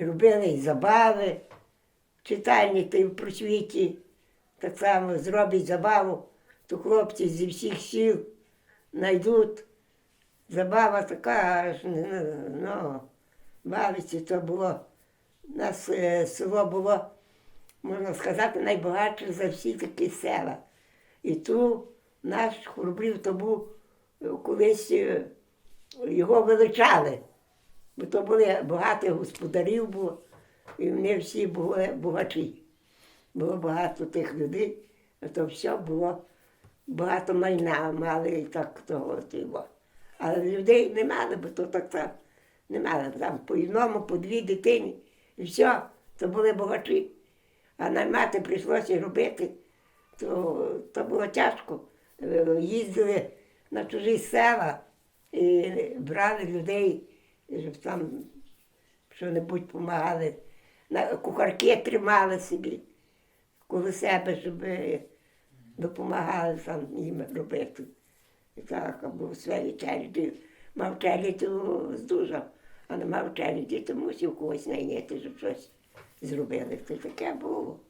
Робили забави, читальні та в просвіті. Так само зроблять забаву, то хлопці зі всіх сіл знайдуть. Забава така, ну, бавиться, то було. У нас е, село було, можна сказати, найбагатше за всі такі села. І ту наш Хурбрів то був е, колись е, його величали. Бо то були багато господарів було, і вони всі були богачі. Було багато тих людей, а то все було багато майна мали і так того. того. Але людей не мали, бо то так там не мали. Там по одному, по дві дитині. І все, то були богачі. А наймати прийшлося робити, то, то було тяжко. Е, Їздили на чужі села і брали людей, щоб там що-небудь допомагали. На кухарки тримали собі коло себе, щоб допомагали там їм робити. І так, або в сфері челяді. Мав челядь, здужав, а не мав челяді, то мусив когось найняти, щоб щось зробили. То таке було.